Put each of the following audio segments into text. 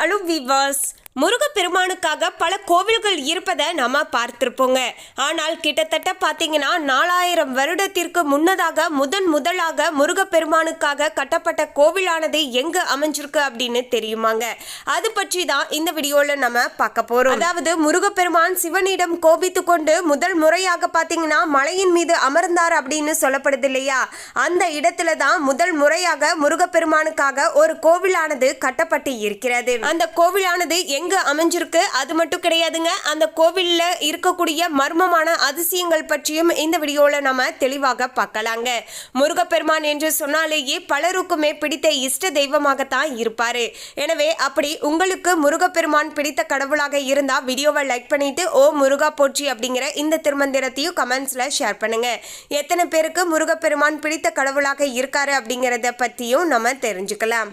Hello விவாஸ் முருகப்பெருமானுக்காக பல கோவில்கள் இருப்பதை நம்ம பார்த்துருப்போங்க. ஆனால் கிட்டத்தட்ட பார்த்தீங்கன்னா நாலாயிரம் வருடத்திற்கு முன்னதாக முதன் முதலாக முருகப்பெருமானுக்காக கட்டப்பட்ட கோவிலானது எங்கு அமைஞ்சிருக்கு அப்படின்னு தெரியுமாங்க. அது பற்றி தான் இந்த வீடியோவில் நம்ம பார்க்க போகிறோம் அதாவது முருகப்பெருமான் சிவனிடம் கோபித்து கொண்டு முதல் முறையாக பார்த்தீங்கன்னா மலையின் மீது அமர்ந்தார் அப்படின்னு சொல்லப்படுது இல்லையா? அந்த இடத்துல தான் முதல் முறையாக முருகப்பெருமானுக்காக ஒரு கோவிலானது கட்டப்பட்டு இருக்கிறது. அந்த கோவிலானது எங்க அமைஞ்சிருக்கு? அது மட்டும் கிடையாதுங்க. அந்த கோவில்ல இருக்கக்கூடிய மர்மமான அதிசயங்கள் பற்றியும் இந்த வீடியோல நம்ம தெளிவாக பார்க்கலாங்க. முருகப்பெருமான் என்று சொன்னாலேயே பலருக்குமே பிடித்த இஷ்ட தெய்வமாகத்தான் இருப்பாரு. எனவே அப்படி உங்களுக்கு முருகப்பெருமான் பிடித்த கடவுளாக இருந்தா வீடியோவை லைக் பண்ணிட்டு ஓ முருகா போற்றி அப்படிங்கிற இந்த திருமந்திரத்தையும் கமெண்ட்ஸ்ல ஷேர் பண்ணுங்க. எத்தனை பேருக்கு முருகப்பெருமான் பிடித்த கடவுளாக இருக்காரு அப்படிங்கிறத பத்தியும் நம்ம தெரிஞ்சுக்கலாம்.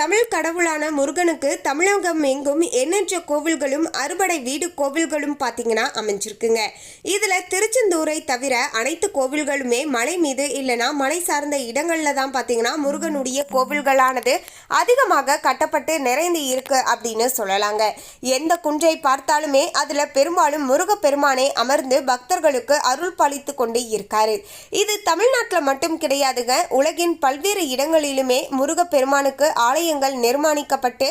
தமிழ் கடவுளான முருகனுக்கு தமிழகம் எங்கும் எண்ணற்ற கோவில்களும் அறுபடை வீடு கோவில்களும் பார்த்தீங்கன்னா அமைஞ்சிருக்குங்க. இதில் திருச்செந்தூரை தவிர அனைத்து கோவில்களுமே மலை மீது இல்லைனா மலை சார்ந்த இடங்களில் தான் பார்த்தீங்கன்னா முருகனுடைய கோவில்களானது அதிகமாக கட்டப்பட்டு நிறைந்து இருக்கு அப்படின்னு சொல்லலாங்க. எந்த குன்றை பார்த்தாலுமே அதில் பெரும்பாலும் முருகப்பெருமானை அமர்ந்து பக்தர்களுக்கு அருள் பாலித்து கொண்டு இருக்காரு. இது தமிழ்நாட்டில் மட்டும் கிடையாதுங்க. உலகின் பல்வேறு இடங்களிலுமே முருகப்பெருமானுக்கு ஆலயங்கள் நிர்மாணிக்கப்பட்டு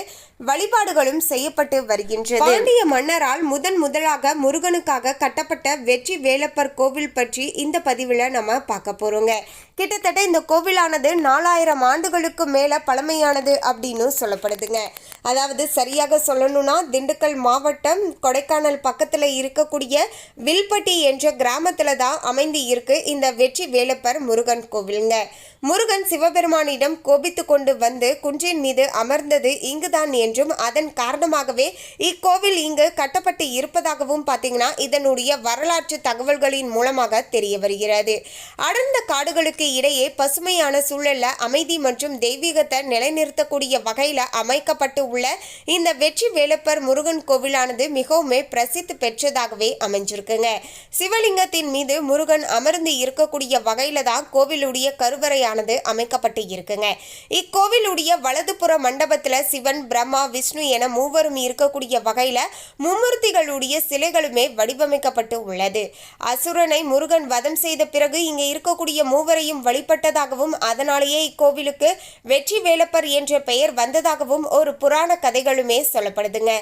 வழிபாடுகளும் செய்யப்பட்டு வருகின்றது. பாண்டிய மன்னரால் முதன் முதலாக முருகனுக்காக கட்டப்பட்ட வெற்றி வேலப்பர் கோவில் பற்றி இந்த பதிவில் நம்ம பார்க்க போறோங்க. கிட்டத்தட்ட இந்த கோவிலானது நாலாயிரம் ஆண்டுகளுக்கு மேல பழமையானது அப்படின்னு சொல்லப்படுதுங்க. அதாவது சரியாக சொல்லணும்னா திண்டுக்கல் மாவட்டம் கொடைக்கானல் பக்கத்தில் இருக்கக்கூடிய வில்பட்டி என்ற கிராமத்தில் தான் அமைந்து இருக்கு இந்த வெற்றி வேலப்பர் முருகன் கோவிலுங்க. முருகன் சிவபெருமானிடம் கோபித்து கொண்டு வந்து குன்றின் மீது அமர்ந்தது இங்குதான் என்றும் அதன் காரணமாகவே இக்கோவில் இங்கு கட்டப்பட்டு இருப்பதாகவும் பார்த்தீங்கன்னா இதனுடைய வரலாற்று தகவல்களின் மூலமாக தெரிய வருகிறது. அடர்ந்த காடுகளுக்கு இடையே பசுமையான சூழல்ல அமைதி மற்றும் தெய்வீகத்தை நிலைநிறுத்தக்கூடிய வகையில் அமைக்கப்பட்டு உள்ள இந்த வெற்றி வேலப்பர் முருகன் கோவிலானது மிகவுமே பிரசித்தி பெற்றதாகவே அமைஞ்சிருக்குங்க. சிவலிங்கத்தின் மீது முருகன் அமர்ந்து இருக்கக்கூடிய வகையில தான் கோவிலுடைய கோவிலானது அமைக்கப்பட்டு இருக்குங்க. இக்கோவிலுடைய வலதுபுற மண்டபத்தில் சிவன் பிரம்மா விஷ்ணு என மூவரும் இருக்கக்கூடிய வகையில் மும்மூர்த்திகளுடைய சிலைகளுமே வடிவமைக்கப்பட்டு உள்ளது. அசுரனை முருகன் வதம் செய்த பிறகு இங்கே இருக்கக்கூடிய மூவரையும் வழிபட்டதாகவும் அதனாலேயே இக்கோவிலுக்கு வெற்றி வேலப்பர் என்ற பெயர் வந்ததாகவும் ஒரு புராண கதைகளுமே சொல்லப்படுதுங்க.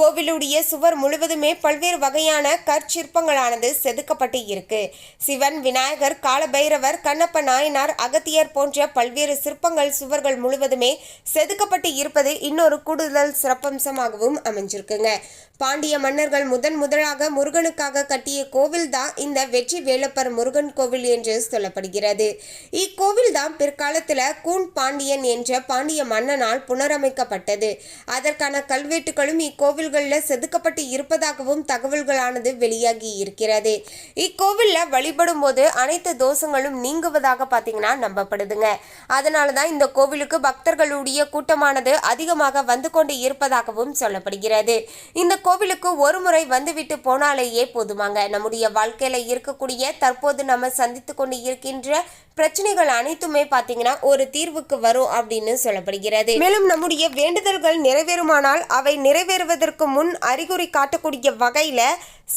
கோவிலுடைய சுவர் முழுவதுமே பல்வேறு வகையான கற்சிற்பங்களானது செதுக்கப்பட்டு இருக்கு. சிவன் விநாயகர் காலபைரவர் கண்ணப்ப நாயனார் அகத்திய அகத்தியர் போன்ற பல்வேறு சிற்பங்கள் சுவர்கள் முழுவதுமே செதுக்கப்பட்டு இருப்பது இன்னொரு கூடுதல் சிறப்பம்சமாகவும் அமைஞ்சிருக்குங்க. பாண்டிய மன்னர்கள் முதன் முதலாக முருகனுக்காக கட்டிய கோவில் தான் இந்த வெற்றி வேலப்பர் முருகன் கோவில் என்று சொல்லப்படுகிறது. இக்கோவில் தான் பிற்காலத்தில் கூன் பாண்டியன் என்ற பாண்டிய மன்னனால் புனரமைக்கப்பட்டது. அதற்கான கல்வெட்டுகளும் இக்கோவில்களில் செதுக்கப்பட்டு இருப்பதாகவும் தகவல்களானது வெளியாகி இருக்கிறது. இக்கோவிலில் வழிபடும் போது அனைத்து தோஷங்களும் நீங்குவதாக பார்த்தீங்கன்னா நம்பப்படுதுங்க அதனால தான் இந்த கோவிலுக்கு பக்தர்களுடைய கூட்டமானது அதிகமாக வந்து கொண்டு இருப்பதாகவும் சொல்லப்படுகிறது. இந்த கோவிலுக்கு ஒரு முறை வந்துவிட்டு போனாலேயே போதுமாங்க. நம்முடைய வாழ்க்கையில இருக்கக்கூடிய தற்போது நம்ம சந்தித்து கொண்டு இருக்கின்ற பிரச்சனைகள் அனைத்துமே பார்த்தீங்கன்னா ஒரு தீர்வுக்கு வரும் அப்படின்னு சொல்லப்படுகிறது. மேலும் நம்முடைய வேண்டுதல்கள் நிறைவேறுமானால் அவை நிறைவேறுவதற்கு முன் அறிகுறி காட்டக்கூடிய வகையில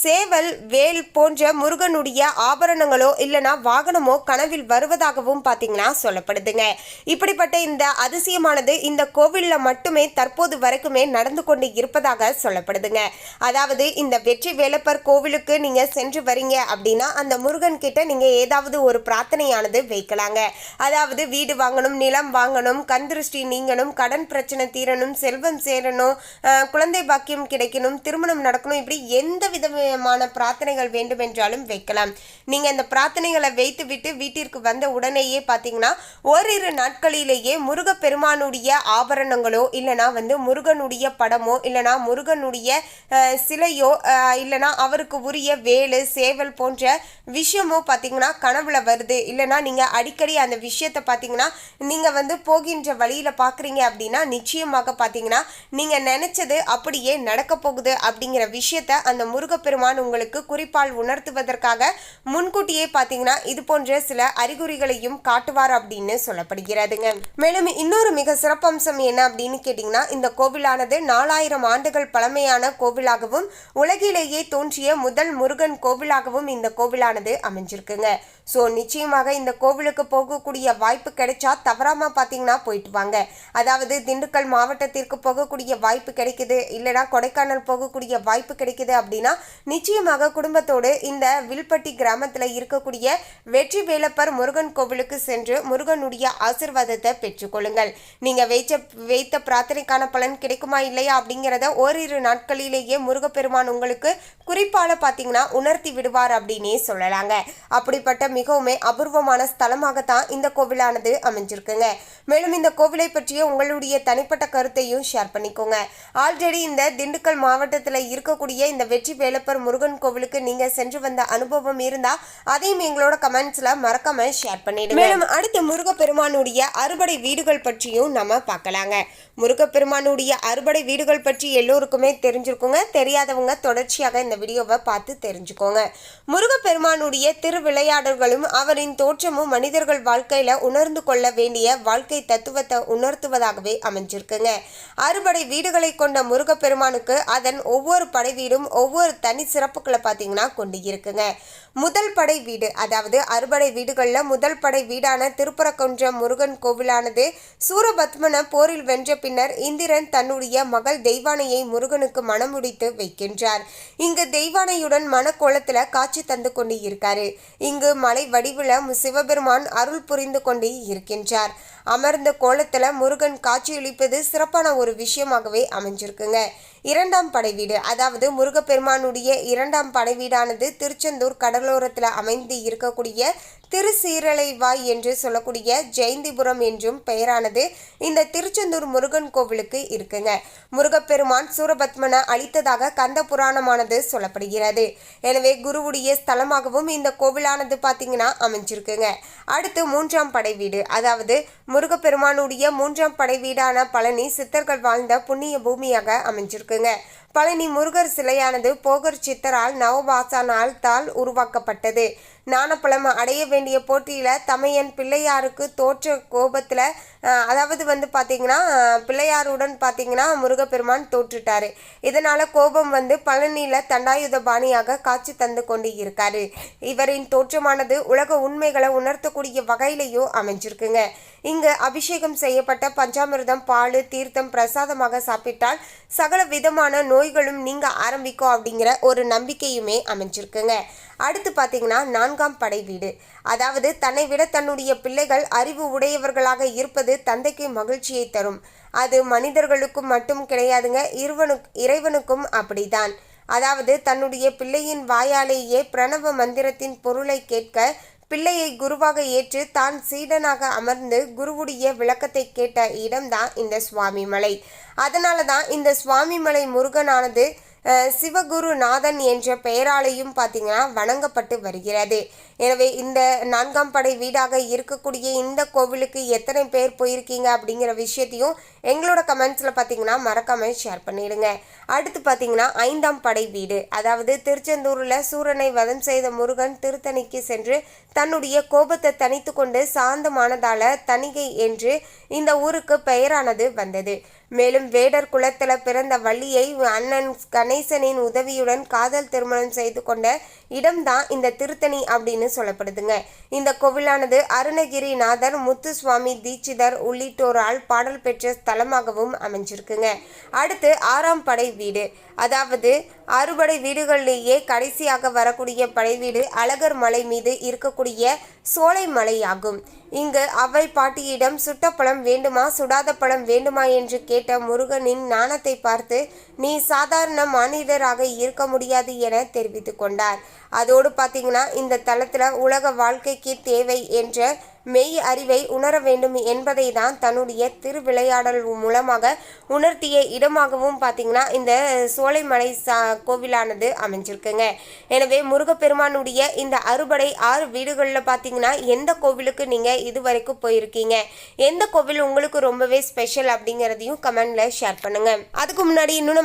சேவல் வேல் போன்ற முருகனுடைய ஆபரணங்களோ இல்லைன்னா வாகனமோ கனவில் வருவதாகவும் பார்த்தீங்கன்னா சொல்லப்படுதுங்க. இப்படிப்பட்ட இந்த அதிசயமானது இந்த கோவிலில் மட்டுமே தற்போது வரைக்குமே நடந்து கொண்டு இருப்பதாக சொல்லப்படுதுங்க. அதாவது இந்த வெற்றி வேலப்பர் கோவிலுக்கு நீங்கள் சென்று வரீங்க அப்படின்னா அந்த முருகன் கிட்ட நீங்க ஏதாவது ஒரு பிரார்த்தனையானது வைக்கலாங்க. அதாவது வீடு வாங்கணும் நிலம் வாங்கணும் கண் திருஷ்டி நீங்கணும் கடன் பிரச்சனை தீரணும் செல்வம் சேரணும் குழந்தை பாக்கியம் கிடைக்கணும் திருமணம் நடக்கணும் இப்படி எந்த விதமான பிரார்த்தனைகள் வேண்டுமென்றாலும் வைக்கலாம். நீங்க இந்த பிரார்த்தனைகளை வைத்து விட்டு வீட்டிற்கு வந்த உடனேயே பார்த்தீங்கன்னா ஓரிரு நாட்களிலேயே முருகப்பெருமானுடைய ஆபரணங்களோ இல்லைனா வந்து முருகனுடைய படமோ இல்லைனா முருகனுடைய சிலையோ இல்லைனா அவருக்கு உரிய வேலு சேவல் போன்ற விஷயமோ பார்த்தீங்கன்னா கனவுல வருது. இல்லைனா நீங்க நீங்கள் அடிக்கடி அந்த விஷயத்தை பார்த்தீங்கன்னா நீங்கள் வந்து போகின்ற வழியில் பார்க்குறீங்க அப்படின்னா நிச்சயமாக பார்த்தீங்கன்னா நீங்கள் நினச்சது அப்படியே நடக்க போகுது அப்படிங்கிற விஷயத்த அந்த முருகப்பெருமான் உங்களுக்கு குறிப்பால் உணர்த்துவதற்காக முன்கூட்டியே பார்த்தீங்கன்னா இது போன்ற சில அறிகுறிகளையும் காட்டுவார் அப்படின்னு சொல்லப்படுகிறதுங்க. மேலும் இன்னொரு மிக சிறப்பம்சம் என்ன அப்படின்னு கேட்டிங்கன்னா இந்த கோவிலானது நாலாயிரம் ஆண்டுகள் பழமையான கோவிலாகவும் உலகிலேயே தோன்றிய முதல் முருகன் கோவிலாகவும் இந்த கோவிலானது அமைஞ்சிருக்குங்க. ஸோ நிச்சயமாக இந்த கோவிலுக்கு போகக்கூடிய வாய்ப்பு கிடைச்சா தவறாம பார்த்தீங்கன்னா போயிட்டு வாங்க. அதாவது திண்டுக்கல் மாவட்டத்திற்கு போகக்கூடிய வாய்ப்பு கிடைக்குது இல்லைனா கொடைக்கானல் போகக்கூடிய வாய்ப்பு கிடைக்குது அப்படின்னா நிச்சயமாக குடும்பத்தோடு இந்த வில்பட்டி கிராமத்தில் இருக்கக்கூடிய வெற்றி வேலப்பர் முருகன் கோவிலுக்கு சென்று முருகனுடைய ஆசிர்வாதத்தை பெற்றுக்கொள்ளுங்கள் நீங்கள் வைச்ச வைத்த பிரார்த்தனைக்கான பலன் கிடைக்குமா இல்லையா அப்படிங்கிறத ஓரிரு நாட்களிலேயே முருகப்பெருமான் உங்களுக்கு குறிப்பால பார்த்தீங்கன்னா உணர்த்தி விடுவார் அப்படின்னே சொல்லலாங்க. அப்படிப்பட்ட மிகவுமே அபூர்வமான ஸ்தலமாகத்தான் இந்த கோவிலானது அமைஞ்சிருக்குங்க. மேலும் இந்த கோவிலை பற்றிய உங்களுடைய தனிப்பட்ட கருத்தையும் ஷேர் பண்ணிக்கோங்க. ஆல்ரெடி இந்த திண்டுக்கல் மாவட்டத்தில் இருக்கக்கூடிய இந்த வெற்றி வேலப்பர் முருகன் கோவிலுக்கு நீங்க சென்று வந்த அனுபவம் இருந்தா அதையும் எங்களோட கமெண்ட்ஸ்ல மறக்காம ஷேர் பண்ணிடுங்க. மேலும் அடுத்து முருகப்பெருமானுடைய அறுபடை வீடுகள் பற்றியும் நம்ம பார்க்கலாங்க. முருகப்பெருமானுடைய அறுபடை வீடுகள் பற்றி எல்லோருக்குமே தெரிஞ்சிருக்குங்க. தெரியாதவங்க தொடர்ச்சியாக இந்த வீடியோவை பார்த்து தெரிஞ்சுக்கோங்க. முருகப்பெருமானுடைய திருவிளையாடல்களும் அவரின் தோற்றமும் மனிதர்கள் வாழ்க்கையில் உணர்ந்து கொள்ள வேண்டிய வாழ்க்கை தத்துவத்தை உணர்த்துவதாகவே அமைஞ்சிருக்குங்க. அறுபடை வீடுகளை கொண்ட முருகப்பெருமானுக்கு அதன் ஒவ்வொரு படை வீடும் ஒவ்வொரு தனி சிறப்புகளை பார்த்தீங்கன்னா கொண்டு இருக்குங்க. முதல் படை வீடு அதாவது அறுபடை வீடுகளில் முதல் படை வீடான திருப்பரங்குன்றம் முருகன் கோவிலானது. சூரபத்மன போரில் வென்ற பின்னர் இந்திரன் தன்னுடைய மகள் தெய்வானையை முருகனுக்கு மணமுடித்து வைக்கின்றார். இங்கு தெய்வானையுடன் மனக்கோலத்தில் காட்சி தந்து கொண்டு இருக்காரு இங்கு மலை வடிவில் சிவபெருமான் அருள் புரிந்து கொண்டு இருக்கின்றார். அமர்ந்த கோலத்தில் முருகன் காட்சியளிப்பது சிறப்பான ஒரு விஷயமாகவே அமைஞ்சிருக்குங்க. இரண்டாம் படை வீடு அதாவது முருகப்பெருமானுடைய இரண்டாம் படைவீடானது திருச்செந்தூர் கடலோரத்தில் அமைந்து இருக்கக்கூடிய திருசீரலைவாய் என்று சொல்லக்கூடிய ஜெயந்திபுரம் என்றும் பெயரானது இந்த திருச்செந்தூர் முருகன் கோவிலுக்கு இருக்குங்க. முருகப்பெருமான் சூரபத்மனை அளித்ததாக கந்த புராணமானது சொல்லப்படுகிறது. எனவே குருவுடைய ஸ்தலமாகவும் இந்த கோவிலானது பார்த்தீங்கன்னா அமைஞ்சிருக்குங்க. அடுத்து மூன்றாம் படை வீடு அதாவது முருகப்பெருமானுடைய மூன்றாம் படை வீடான பழனி சித்தர்கள் வாழ்ந்த புண்ணிய பூமியாக அமைஞ்சிருக்குங்க. பழனி முருகர் சிலையானது போகர் சித்தரால் நவபாசானால் தால் உருவாக்கப்பட்டது. ஞானப்பழம் அடைய வேண்டிய போட்டியில் தமையன் பிள்ளையாருக்கு தோற்ற கோபத்தில் அதாவது வந்து பார்த்திங்கன்னா பிள்ளையாருடன் பார்த்திங்கன்னா முருகப்பெருமான் தோற்றுட்டார். இதனால் கோபம் வந்து பழனியில் தண்டாயுத பாணியாக காட்சி தந்து கொண்டு இருக்காரு. இவரின் தோற்றமானது உலக உண்மைகளை உணர்த்தக்கூடிய வகையிலையும் அமைஞ்சிருக்குங்க. இங்கு அபிஷேகம் செய்யப்பட்ட பஞ்சாமிர்தம் பால் தீர்த்தம் பிரசாதமாக சாப்பிட்டால் சகல விதமான நோய் நோய்களும் நீங்க ஆரம்பிக்கும் அப்படிங்கிற ஒரு நம்பிக்கையுமே அமைஞ்சிருக்குங்க. அடுத்து பார்த்தீங்கன்னா நான்காம் படை வீடு. அதாவது தன்னை விட தன்னுடைய பிள்ளைகள் அறிவு உடையவர்களாக இருப்பது தந்தைக்கு மகிழ்ச்சியை தரும். அது மனிதர்களுக்கும் மட்டும் கிடையாதுங்க இருவனு இறைவனுக்கும் அப்படிதான் அதாவது தன்னுடைய பிள்ளையின் வாயாலேயே பிரணவ மந்திரத்தின் பொருளை கேட்க பிள்ளையை குருவாக ஏற்று தான் சீடனாக அமர்ந்து குருவுடைய விளக்கத்தை கேட்ட இடம்தான் இந்த சுவாமிமலை. அதனால தான் இந்த சுவாமிமலை முருகனானது சிவகுருநாதன் என்ற பெயராலையும் பார்த்தீங்கன்னா வணங்கப்பட்டு வருகிறது. எனவே இந்த நான்காம் படை வீடாக இருக்கக்கூடிய இந்த கோவிலுக்கு எத்தனை பேர் போயிருக்கீங்க அப்படிங்கிற விஷயத்தையும் எங்களோட கமெண்ட்ஸில் பார்த்தீங்கன்னா மறக்காமல் ஷேர் பண்ணிடுங்க. அடுத்து பார்த்தீங்கன்னா ஐந்தாம் படை வீடு. அதாவது திருச்செந்தூரில் சூரனை வதம் செய்த முருகன் திருத்தணிக்கு சென்று தன்னுடைய கோபத்தை தனித்து கொண்டு சாந்தமானதால தணிகை என்று இந்த ஊருக்கு பெயரானது வந்தது. மேலும் வேடர் குலத்தில் பிறந்த வள்ளியை அண்ணன் கணேசனின் உதவியுடன் காதல் திருமணம் செய்து கொண்ட இடம்தான் இந்த திருத்தணி அப்படின்னு சொல்லப்படுதுங்க. இந்த கோவிலானது அருணகிரிநாதர் முத்துசுவாமி தீட்சிதர் உள்ளிட்டோரால் பாடல் பெற்ற ஸ்தலமாகவும் அமைஞ்சிருக்குங்க. அடுத்து ஆறாம் படை வீடு. அதாவது அறுபடை வீடுகளிலேயே கடைசியாக வரக்கூடிய படை வீடு அழகர் மலை மீது இருக்கக்கூடிய சோலை மலையாகும். இங்கு அவை பாட்டியிடம் சுட்ட பழம் வேண்டுமா? சுடாத பழம் வேண்டுமா என்று கேட்ட முருகனின் நாணத்தை பார்த்து நீ சாதாரண மனிதராக இருக்க முடியாது என தெரிவித்து கொண்டார். அதோடு பார்த்தீங்கன்னா இந்த தளத்தில் உலக வாழ்க்கைக்கு தேவை என்ற மெய் அறிவை உணர வேண்டும் என்பதை தான் தன்னுடைய திருவிளையாடல் மூலமாக உணர்த்திய இடமாகவும் பார்த்தீங்கன்னா இந்த சோலைமலை சா கோவிலானது அமைஞ்சிருக்குங்க. எனவே முருகப்பெருமானுடைய இந்த அறுபடை ஆறு வீடுகளில் பார்த்தீங்கன்னா எந்த கோவிலுக்கு நீங்கள் இதுவரைக்கும் போயிருக்கீங்க? எந்த கோவில் உங்களுக்கு ரொம்பவே ஸ்பெஷல் அப்படிங்கிறதையும் கமெண்டில் ஷேர் பண்ணுங்க. அதுக்கு முன்னாடி இன்னும்